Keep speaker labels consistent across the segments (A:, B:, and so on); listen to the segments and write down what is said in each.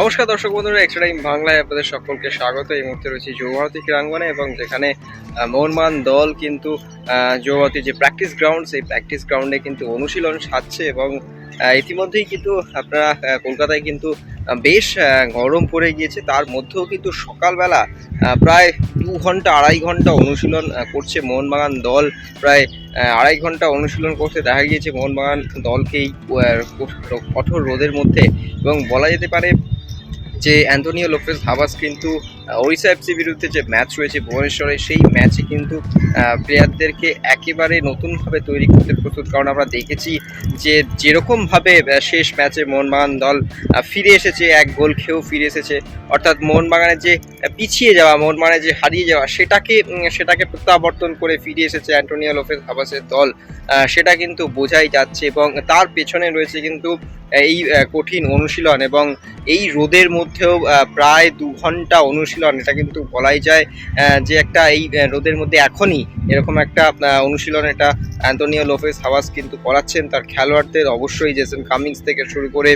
A: নমস্কার দর্শক বন্ধুরা এক্সট্রা টাইম বাংলায় আপনাদের সকলকে স্বাগত। এই মুহূর্তে রয়েছে যৌবতী ক্রীড়াঙ্গনে এবং যেখানে মোহনমান দল কিন্তু যৌবতী যে প্র্যাকটিস গ্রাউন্ড সেই প্র্যাকটিস গ্রাউন্ডে কিন্তু অনুশীলন সাজছে এবং ইতিমধ্যেই কিন্তু আপনারা কলকাতায় কিন্তু বেশ গরম পড়ে গিয়েছে। তার মধ্যেও কিন্তু সকালবেলা প্রায় দু ঘণ্টা, আড়াই ঘণ্টা অনুশীলন করছে মোহনবাগান দল। প্রায় আড়াই ঘণ্টা অনুশীলন করতে দেখা গিয়েছে মোহনবাগান দলকেই কঠোর রোদের মধ্যে এবং বলা যেতে পারে যে অ্যান্টোনিও লোপেস হাবাস কিন্তু ওড়িশা এফসি বিরুদ্ধে যে ম্যাচ রয়েছে ভুবনেশ্বরে, সেই ম্যাচে কিন্তু প্লেয়ারদেরকে একেবারে নতুনভাবে তৈরি করতে প্রস্তুত। কারণ আমরা দেখেছি যে যেরকমভাবে শেষ ম্যাচে মোহনবাগান দল ফিরে এসেছে, এক গোল খেয়েও ফিরে এসেছে। অর্থাৎ মোহনবাগানের যে পিছিয়ে যাওয়া মোহনবাগানের যে হারিয়ে যাওয়া, সেটাকে সেটাকে প্রত্যাবর্তন করে ফিরে এসেছে অ্যান্টোনিও লোপেস হাবাসের দল। সেটা কিন্তু বোঝাই যাচ্ছে এবং তার পেছনে রয়েছে কিন্তু এই কঠিন অনুশীলন এবং এই রোদের মধ্যেও প্রায় দু ঘণ্টা অনুশীলন, এটা কিন্তু বলাই যায় যে একটা এই রোদের মধ্যে এখনই এরকম একটা অনুশীলন এটা অ্যান্টোনিও লোপেস হাওয়াস কিন্তু করাচ্ছেন তার খেলোয়াড়দের। অবশ্যই জেসন কামিংস থেকে শুরু করে,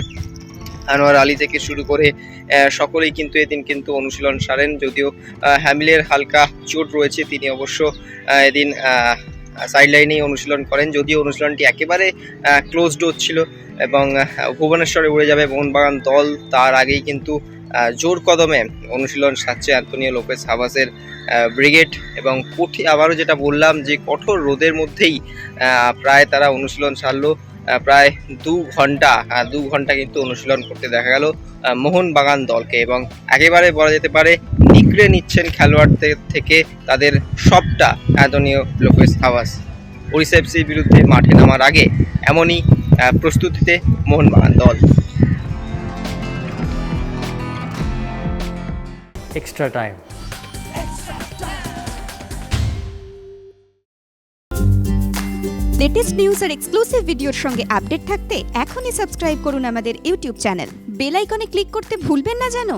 A: আনোয়ার আলী থেকে শুরু করে সকলেই কিন্তু এদিন কিন্তু অনুশীলন সারেন। যদিও হ্যামিলের হালকা চোট রয়েছে, তিনি অবশ্য এদিন সাইড লাইনেই অনুশীলন করেন। যদিও অনুশীলনটি একেবারে ক্লোজ ডোর ছিল এবং ভুবনেশ্বরে উড়ে যাবে মোহনবাগান দল, তার আগেই কিন্তু জোর কদমে অনুশীলন সারছে অ্যান্টোনিও লোপেস হাবাসের ব্রিগেড এবং কঠি আবারও যেটা বললাম যে, কঠোর রোদের মধ্যেই প্রায় তারা অনুশীলন সারলো। প্রায় দু ঘণ্টা দু ঘণ্টা কিন্তু অনুশীলন করতে দেখা গেল মোহনবাগান দলকে এবং একেবারে বলা যেতে পারে নিকড়ে নিচ্ছেন খেলোয়াড়দের থেকে তাদের সবটা অ্যান্টোনিও লোপেস হাওয়াস। ওড়িশা এফসির বিরুদ্ধে মাঠে নামার আগে এমনই প্রস্তুতিতে মোহনবাগান দল।
B: এক্সট্রা টাইম
C: লেটেস্ট নিউজ আর এক্সক্লুসিভ ভিডিওর সঙ্গে আপডেট থাকতে এখনই সাবস্ক্রাইব করুন আমাদের ইউটিউব চ্যানেল বেল আইকনে ক্লিক করতে ভুলবেন না জানো?